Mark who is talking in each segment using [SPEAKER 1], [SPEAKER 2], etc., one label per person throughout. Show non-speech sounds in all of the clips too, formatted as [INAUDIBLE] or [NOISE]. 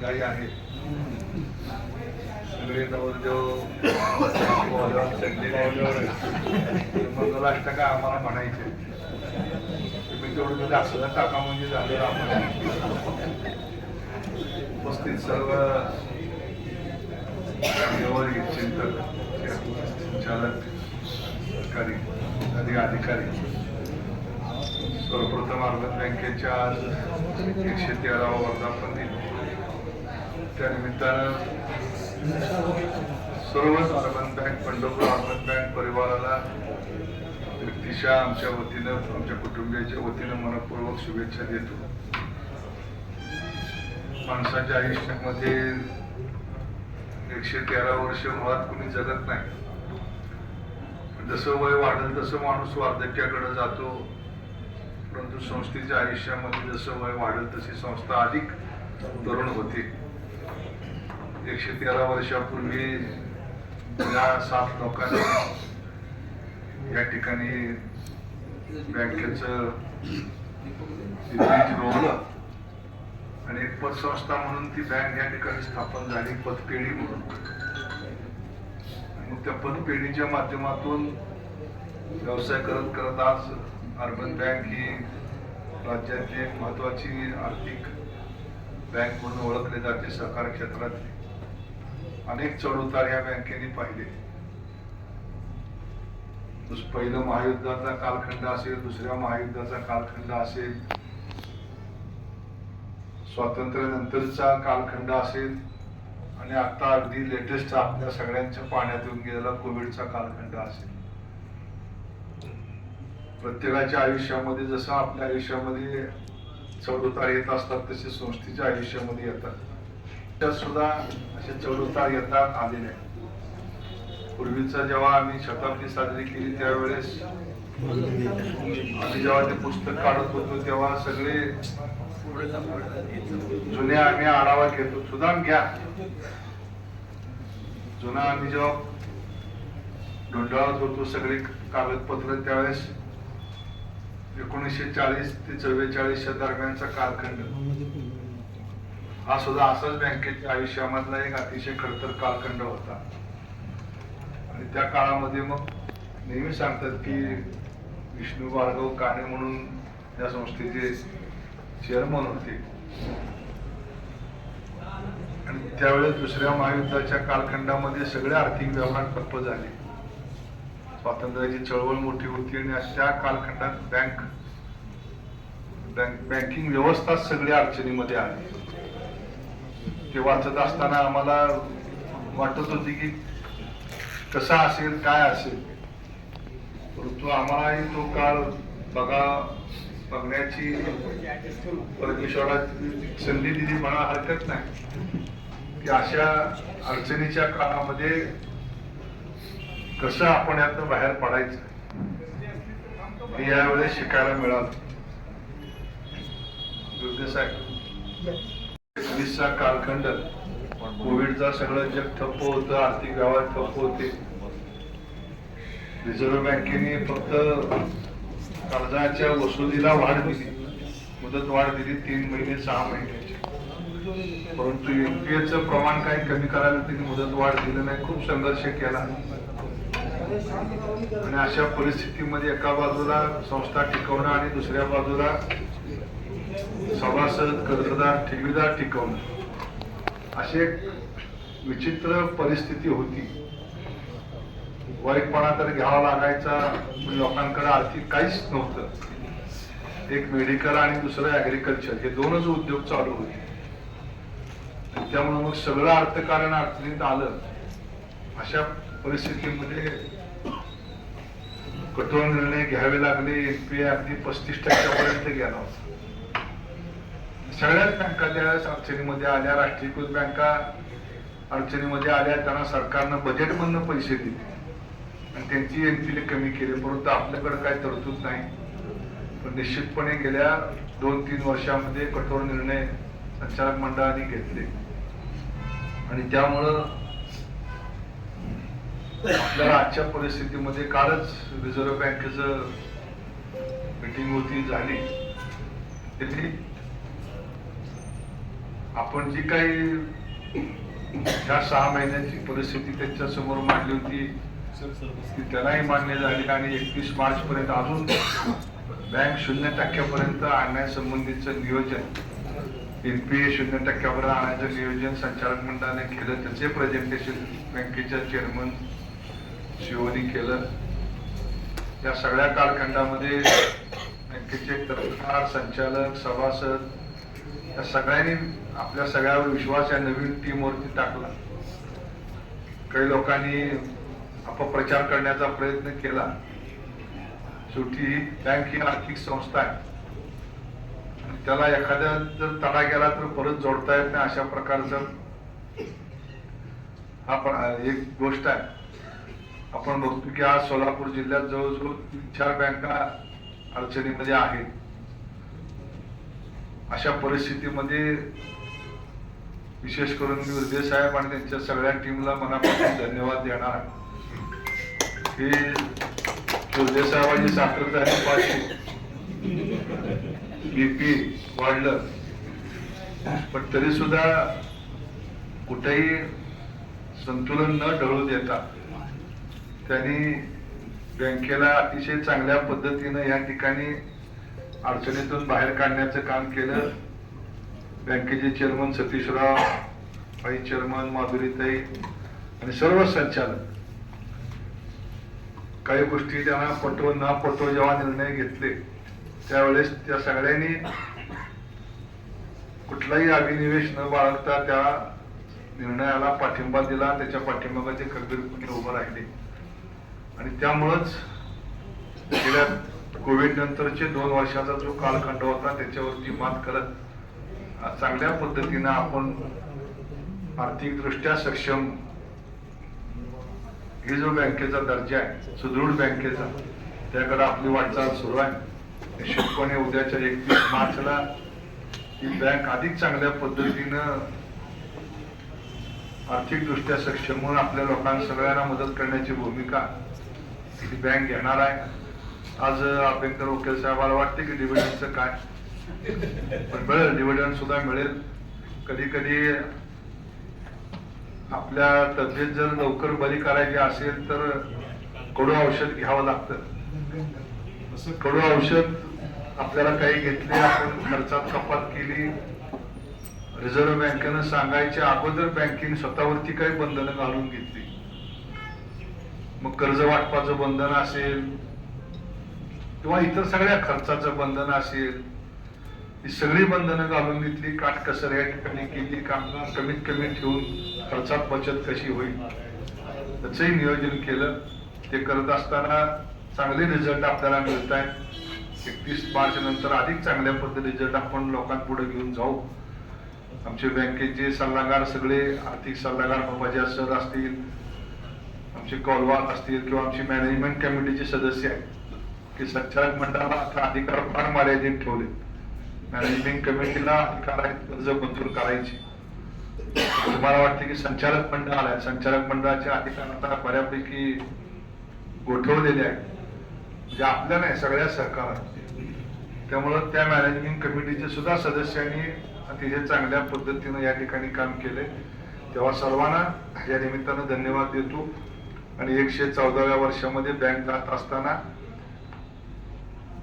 [SPEAKER 1] घाई आहे. सगळे नवरदेव आहेत. मंगल अष्टका आम्हाला म्हणायचे. तुम्ही तेवढं जरी असं टाका म्हणजे झालेलं आपण. उपस्थित सर्व व्यवहारिक चिंतक संचालक सरकारी अधिकारी. सर्वप्रथम अर्बन बँकेच्या आज एकशे तेरावा वर्धापन दिन. त्या निमित्तानं सर्वच urban bank Pandharpur urban bank परिवाराला व्यक्तिशः आमच्या वतीनं आमच्या कुटुंबियाच्या वतीनं मनपूर्वक शुभेच्छा देतो. माणसाच्या आयुष्यामध्ये एकशे तेरा वर्ष मुळात कुणी जगत नाही. जसं वय वाढेल तसं माणूस वार्धक्याकडे जातो. परंतु संस्थेच्या आयुष्यामध्ये जसं वय वाढेल तशी संस्था अधिक तरुण होते. एकशे तेरा वर्षापूर्वी या सात लोकांनी या ठिकाणी बँकेचं रोवलं. आणि एक पतसंस्था म्हणून ती बँक या ठिकाणी स्थापन झाली पतपेढी म्हणून. मग त्या पतपेढीच्या माध्यमातून व्यवसाय करत करत आज अर्बन बँक ही राज्यातली एक महत्वाची आर्थिक बँक म्हणून ओळखली जाते सहकार क्षेत्रातली. अनेक चढउतार या बँकेने पाहिले. पहिलं महायुद्धाचा कालखंड असेल दुसऱ्या महायुद्धाचा कालखंड असेल स्वातंत्र्यानंतरचा कालखंड असेल आणि आता अगदी लेटेस्ट आपल्या सगळ्यांच्या पाण्यातून गेलेला कोविडचा कालखंड असेल. प्रत्येकाच्या आयुष्यामध्ये जसं आपल्या आयुष्यामध्ये चढउतार येत असतात तसे संस्थेच्या आयुष्यामध्ये येतात. सुद्धा असे चढउतार येतात आलेले. आहेत पूर्वीचा जेव्हा आम्ही शताब्दी साजरी केली त्यावेळेस आम्ही जेव्हा ते पुस्तक काढत होतो तेव्हा सगळे जुने आम्ही आढावा घेतो सुद्धा घ्या. जुना आम्ही जेव्हा ढोंढाळत होतो सगळे कागदपत्र त्यावेळेस एकोणीसशे चाळीस ते चव्वेचाळीसच्या दरम्यानचा कालखंड. हा सुद्धा असाच बँकेच्या आयुष्यामधला एक अतिशय खडतर कालखंड होता. आणि त्या काळामध्ये मग नेहमी सांगतात की विष्णू भार्गव काणे म्हणून या संस्थेचे चेअरमन होते. आणि त्यावेळेस दुसऱ्या महायुद्धाच्या कालखंडामध्ये सगळे आर्थिक व्यवहार ठप्प झाले. स्वातंत्र्याची चळवळ मोठी होती आणि अशा कालखंडात बँक बँक बँकिंग व्यवस्था सगळ्या अडचणीमध्ये आली. ते वाचत असताना आम्हाला वाटत होती की कसा असेल काय असेल. परंतु आम्हालाही तो काळ बघा बघण्याची परमेश्वराची संधी दिली म्हणा हरकत नाही. की अशा अडचणीच्या काळामध्ये कसं आपण यातनं बाहेर पडायचं? हे यावेळेस शिकायला मिळालं. योग्य साहेब कालखंड. कोविडचा सगळं जग ठप्प होतं आर्थिक व्यवहार ठप्प होते. रिझर्व्ह बँकेने फक्त कर्जाच्या वसुलीला वाढ दिली. मुदत वाढ दिली तीन महिने सहा महिन्याची. परंतु एनपीएचं प्रमाण काही कमी करायला त्यांनी मुदत वाढ दिली नाही. खूप संघर्ष केला. आणि अशा परिस्थितीमध्ये एका बाजूला संस्था टिकवणं आणि दुसऱ्या बाजूला सभासद कर्जदार ठेवीदार टिकवणं. अशी एक विचित्र परिस्थिती होती. वाईटपणा तर घ्यावा लागायचा लोकांकडे आर्थिक काहीच नव्हतं. एक मेडिकल आणि दुसरं ऍग्रिकल्चर हे दोनच उद्योग चालू होते. त्यामुळे मग सगळं अर्थकारण अडचणीत आलं. अशा परिस्थितीमध्ये कठोर निर्णय घ्यावे लागले. एनपीए अगदी पस्तीस टक्क्यापर्यंत गेला होता. सगळ्याच बँका त्या अडचणीमध्ये आल्या राष्ट्रीयकृत बँका अडचणीमध्ये आल्या त्यांना सरकारनं बजेटमधनं पैसे दिले. आणि त्यांची एनपीले कमी केले परंतु आपल्याकडे काही तरतूद नाही. पण निश्चितपणे गेल्या दोन तीन वर्षामध्ये कठोर निर्णय संचालक मंडळाने घेतले. आणि त्यामुळं आपल्याला आजच्या परिस्थितीमध्ये कालच रिझर्व्ह बँकेचं मीटिंग होती झाली. त्यांनी आपण जी काही ह्या सहा महिन्यांची परिस्थिती त्यांच्यासमोर मांडली होती ती त्यांनाही मान्य झाली आणि एकवीस मार्च पर्यंत अजून बँक शून्य टक्क्यापर्यंत आणण्यासंबंधीचं नियोजन एनपीए शून्य टक्क्यापर्यंत आणायचं नियोजन संचालक मंडळाने केलं त्याचे प्रेझेंटेशन बँकेच्या चेअरमन शिवनी केलं. या सगळ्या कालखंडामध्ये बँकेचे कर्मचार संचालक सभासद या सगळ्यांनी आपल्या सगळ्यावर विश्वास या नवीन टीमवरती टाकला. काही लोकांनी अपप्रचार करण्याचा प्रयत्न केला. शेवटी ही बँक ही आर्थिक संस्था आहे. त्याला एखाद्या जर तडा गेला तर परत जोडता येत नाही अशा प्रकारचं हा एक गोष्ट आहे. आपण बघतो की आज सोलापूर जिल्ह्यात जवळजवळ तीन चार बँका अडचणीमध्ये आहेत. अशा परिस्थितीमध्ये विशेष करून मी उर्दे साहेब आणि त्यांच्या सगळ्या टीमला मनापासून धन्यवाद देणार हे उर्दे साहेबांची साखर झाली पाचशे. बीपी वाढलं. पण तरी सुद्धा कुठेही संतुलन न ढळू देता त्यांनी बँकेला अतिशय चांगल्या पद्धतीनं या ठिकाणी अडचणीतून बाहेर काढण्याचं काम केलं. बँकेचे चेअरमन सतीशराव भाई चेअरमन माधुरीताई आणि सर्व संचालक. काही गोष्टी त्यांना पटो ना पटो जेव्हा निर्णय घेतले त्यावेळेस त्या सगळ्यांनी कुठलाही अभिनिवेश न बाळगता त्या निर्णयाला पाठिंबा दिला. त्याच्या पाठिंबाचे खंबीरपणे उभं राहिले. आणि त्यामुळंच गेल्या कोविड नंतरचे दोन वर्षाचा जो कालखंड होता त्याच्यावरती मात करत चांगल्या पद्धतीनं आपण आर्थिक दृष्ट्या सक्षम. हे जो बँकेचा दर्जा आहे सुदृढ बँकेचा त्याकडे आपली वाटचाल सुरू आहे. निश्चितपणे उद्याच्या एकतीस मार्चला ही बँक अधिक चांगल्या पद्धतीनं आर्थिकदृष्ट्या सक्षम म्हणून आपल्या लोकांना सगळ्यांना मदत करण्याची भूमिका ही बँक घेणार आहे. आज अभ्यंकर वकील साहेबाला वाटते की डिव्हिडंडचं काय? पण मिळेल डिव्हिडंड सुद्धा मिळेल. कधी कधी आपल्या तब्येत जर लवकर बरी करायची असेल तर कडू औषध घ्यावं लागतं. कडू औषध आपल्याला काही घेतले आपण खर्चात कपात केली. रिझर्व्ह बँकेनं सांगायच्या अगोदर बँकेने स्वतःवरती काही बंधनं घालून घेतली. मग कर्ज वाटपाचं बंधन असेल किंवा इतर सगळ्या खर्चाचं बंधन असेल ही सगळी बंधनं घालून घेतली काटकसर या ठिकाणी केली कामगार कमीत कमी ठेवून खर्चात बचत कशी होईल? त्याचंही नियोजन केलं. ते करत असताना चांगले रिझल्ट आपल्याला मिळत आहेत एकतीस मार्च नंतर अधिक चांगल्या पद्धती रिझल्ट आपण लोकांपुढे घेऊन जाऊ. आमचे बँकेचे सल्लागार सगळे आर्थिक सल्लागार बाबाजी सर असतील आमचे कॉलवार असतील किंवा आमची मॅनेजमेंट कमिटीचे सदस्य आहेत. की संचालक मंडळाला आता अधिकार फार मर्यादित ठेवले. मॅनेजमेंट कमिटीला अधिकार आहेत कर्ज मंजूर करायचे. तुम्हाला वाटते की संचालक मंडळ आहे. संचालक मंडळाचे अधिकार आता बऱ्यापैकी गोठवलेले आहेत. म्हणजे आपल्या नाही सगळ्या सरकारात त्यामुळं त्या मॅनेजमेंट कमिटीचे सुद्धा सदस्यांनी अतिशय चांगल्या पद्धतीनं या ठिकाणी काम केले. तेव्हा सर्वांना या निमित्तानं धन्यवाद देतो. आणि एकशे चौदाव्या वर्षामध्ये बँक जात असताना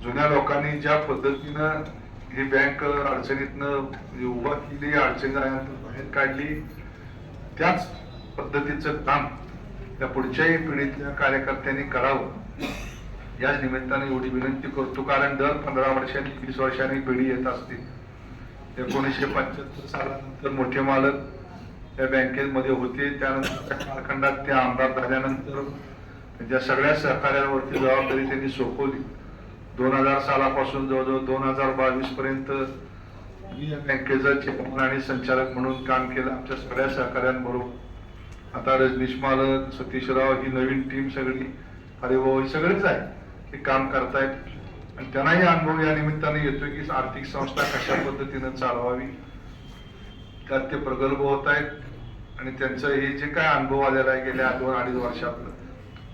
[SPEAKER 1] जुन्या लोकांनी ज्या पद्धतीनं ही बँक अडचणीतनं म्हणजे उभा केली अडचणी बाहेर काढली त्याच पद्धतीचं काम त्या पुढच्याही पिढीतल्या कार्यकर्त्यांनी करावं. याच निमित्ताने एवढी विनंती करतो कारण दर पंधरा वर्षांनी वीस वर्षांनी पिढी येत असते एकोणीसशे पंच्याहत्तर सालानंतर मोठे मालक या बँकेमध्ये होते. त्यानंतर त्या कालखंडात ते आमदार झाल्यानंतर त्यांच्या सगळ्या सहकार्यांवरती जबाबदारी त्यांनी सोपवली. दोन हजार सालापासून जवळजवळ दोन हजार बावीस पर्यंत मी या बँकेचा चेअरमन आणि संचालक म्हणून काम केलं. आमच्या सगळ्या सहकाऱ्यांबरोबर. आता रजनीश मालक सतीशराव ही नवीन टीम सगळी. हरिभाऊ ही सगळेच आहे ते काम करतायत. आणि त्यांनाही अनुभव या निमित्ताने येतोय की आर्थिक संस्था कशा पद्धतीनं चालवावी. त्यात ते प्रगल्भ होत आहेत आणि त्यांचं हे जे काय अनुभव आलेला आहे गेल्या दोन अडीच वर्षातलं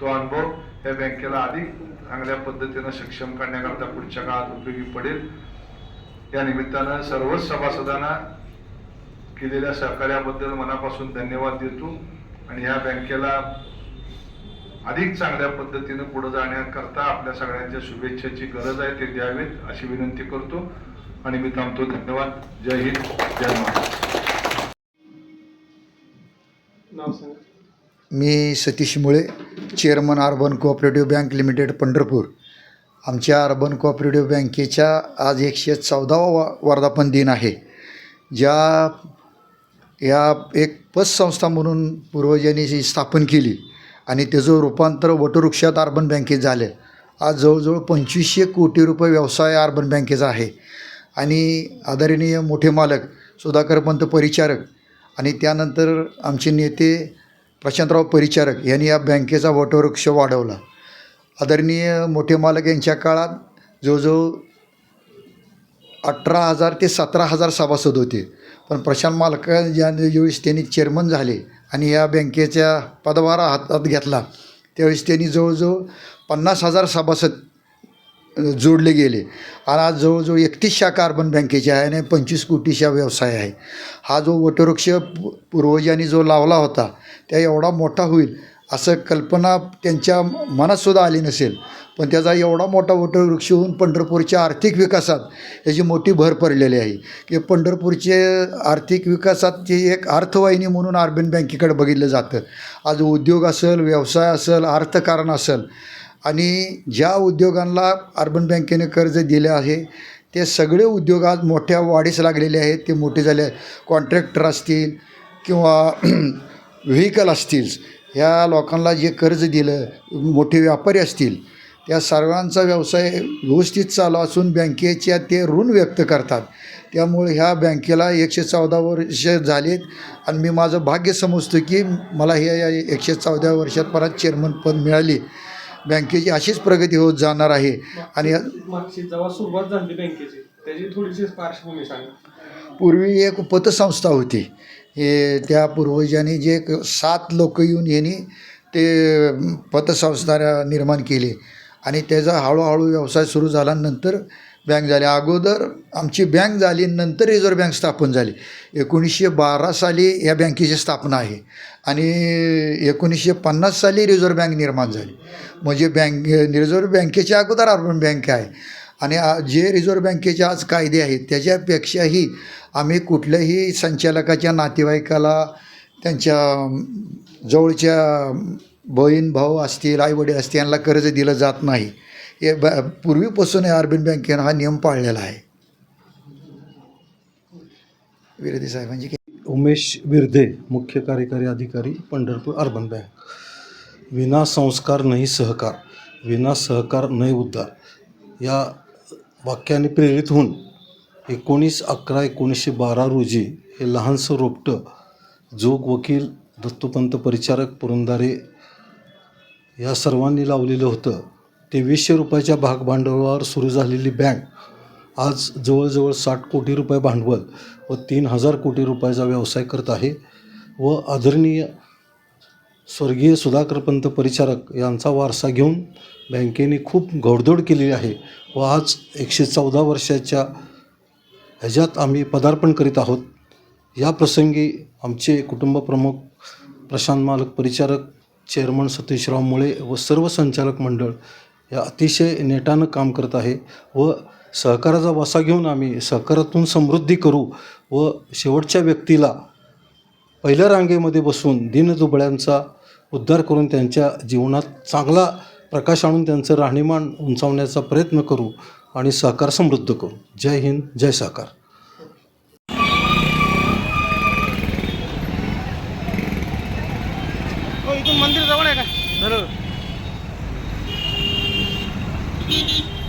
[SPEAKER 1] तो अनुभव या बँकेला अधिक चांगल्या पद्धतीनं सक्षम करण्याकरता पुढच्या काळात उपयोगी पडेल. या निमित्तानं सर्वच सभासदांना केलेल्या सहकार्याबद्दल मनापासून धन्यवाद देतो आणि या बँकेला अधिक चांगल्या पद्धतीनं पुढे जाण्याकरता आपल्या सगळ्यांच्या शुभेच्छेची गरज आहे ते द्यावेत अशी विनंती करतो आणि मी थांबतो. धन्यवाद. जय हिंद. जय महाराष्ट्र.
[SPEAKER 2] नाव सांगा.
[SPEAKER 3] मी Satish Mule. Chairman urban cooperative bank limited Pandharpur. आमच्या अर्बन कोऑपरेटिव्ह बँकेच्या आज एकशे चौदावा वा वर्धापन दिन आहे. ज्या या एक पतसंस्था म्हणून पूर्वजांनी जी स्थापन केली आणि त्याचं रूपांतर वटवृक्षात अर्बन बँकेत झालं. आज जवळजवळ पंचवीसशे कोटी रुपये व्यवसाय अर्बन बँकेचा आहे. आणि आदरणीय मोठे मालक सुधाकर पंत परिचारक आणि त्यानंतर आमचे नेते प्रशांतराव परिचारक यांनी या बँकेचा वटवृक्ष वाढवला. आदरणीय मोठे मालक यांच्या काळात जवळजवळ अठरा हजार ते सतरा हजार सभासद होते. पण प्रशांत मालक ज्या ज्यावेळेस त्यांनी चेअरमन झाले आणि या बँकेच्या पदभार हातात घेतला त्यावेळेस त्यांनी जवळजवळ पन्नास हजार सभासद जोडले गेले. आणि आज जवळजवळ एकतीसशा कार्बन बँकेच्या आहे आणि पंचवीस कोटीशा व्यवसाय आहे. हा जो वटवृक्ष पूर्वजांनी जो लावला होता त्या एवढा मोठा होईल असं कल्पना त्यांच्या मनातसुद्धा आली नसेल. पण त्याचा एवढा मोठा वटवृक्ष होऊन पंढरपूरच्या आर्थिक विकासात याची मोठी भर पडलेली आहे. की पंढरपूरचे आर्थिक विकासात ती एक अर्थवाहिनी म्हणून अर्बन बँकेकडे बघितलं जातं. आज उद्योग असेल व्यवसाय असेल अर्थकारण असेल आणि ज्या उद्योगांना अर्बन बँकेने कर्ज दिले आहे ते सगळे उद्योग आज मोठ्या वाढीस लागलेले आहेत. ते मोठे झाले कॉन्ट्रॅक्टर असतील किंवा [CLEARS THROAT] व्हेकल असतील ह्या लोकांना जे कर्ज दिलं मोठे व्यापारी असतील त्या सर्वांचा व्यवसाय व्यवस्थित चालू असून बँकेच्या ते ऋण व्यक्त करतात. त्यामुळे ह्या बँकेला एकशे चौदा वर्ष झालेत आणि मी माझं भाग्य समजतो की मला हे एकशे चौदा वर्षात परत चेअरमन पद मिळाली. बँकेची अशीच प्रगती होत जाणार आहे. आणि
[SPEAKER 2] मागची जेव्हा सुरुवात झाली बँकेची त्याची थोडीशी पार्श्वभूमी सांगा.
[SPEAKER 3] पूर्वी एक पतसंस्था होती. हे त्या पूर्वजांनी जे सात लोक येऊन यांनी ते पतसंस्था निर्माण केली. आणि त्याचा हळूहळू व्यवसाय सुरू झाल्यानंतर बँक झाली अगोदर आमची बँक झाली नंतर रिझर्व्ह बँक स्थापन झाली. एकोणीसशे बारा साली या बँकेची स्थापना आहे. आणि एकोणीसशे पन्नास साली रिझर्व्ह बँक निर्माण झाली. म्हणजे बँक रिझर्व्ह बँकेच्या अगोदर अर्बन बँक आहे. आणि जे रिझर्व्ह बँकेचे आज कायदे आहेत त्याच्यापेक्षाही आम्ही कुठल्याही संचालकाच्या नातेवाईकाला त्यांच्या जवळच्या बहीण भाऊ असतील आईवडील असतील यांना कर्ज दिलं जात नाही. हे ब पूर्वीपासून या अर्बन बँकेनं हा नियम पाळलेला आहे. विरोधी साहेबांची म्हणजे
[SPEAKER 4] उमेश विरदे मुख्य कार्यकारी अधिकारी पंढरपूर अर्बन बँक. विना संस्कार नाही सहकार विना सहकार नाही उद्धार. या वाक्याने प्रेरित होऊन एकोणीस अकरा एकोणीसशे बारा रोजी हे लहानसं रोपटं जोग वकील दत्तोपंत परिचारक पुरंदारे या सर्वांनी लावलेलं होतं. तेवीसशे रुपयाच्या भागभांडवलावर सुरू झालेली बँक आज जवळजवळ साठ कोटी रुपये भांडवल व तीन हजार कोटी रुपयाचा व्यवसाय करत आहे व आदरणीय स्वर्गीय सुधाकरपंत परिचारक यांचा वारसा घेऊन बँकेने खूप घोडदौड केलेली आहे व आज एकशे चौदा वर्षाच्या ह्याच्यात आम्ही पदार्पण करीत आहोत. या प्रसंगी आमचे कुटुंबप्रमुख प्रशांत मालक परिचारक चेअरमन सतीशराव मुळे व सर्व संचालक मंडळ या अतिशय नेटानं काम करत आहे व सहकाराचा वसा घेऊन आम्ही सहकारातून समृद्धी करू व शेवटच्या व्यक्तीला पहिल्या रांगेमध्ये बसून दीनदुबळ्यांचा उद्धार करून त्यांच्या जीवनात चांगला प्रकाश आणून त्यांचं राहणीमान उंचावण्याचा प्रयत्न करू आणि सहकार समृद्ध करू. जय हिंद जय सहकार.
[SPEAKER 2] हो मंदिर जवळ आहे का? Beep, beep, beep.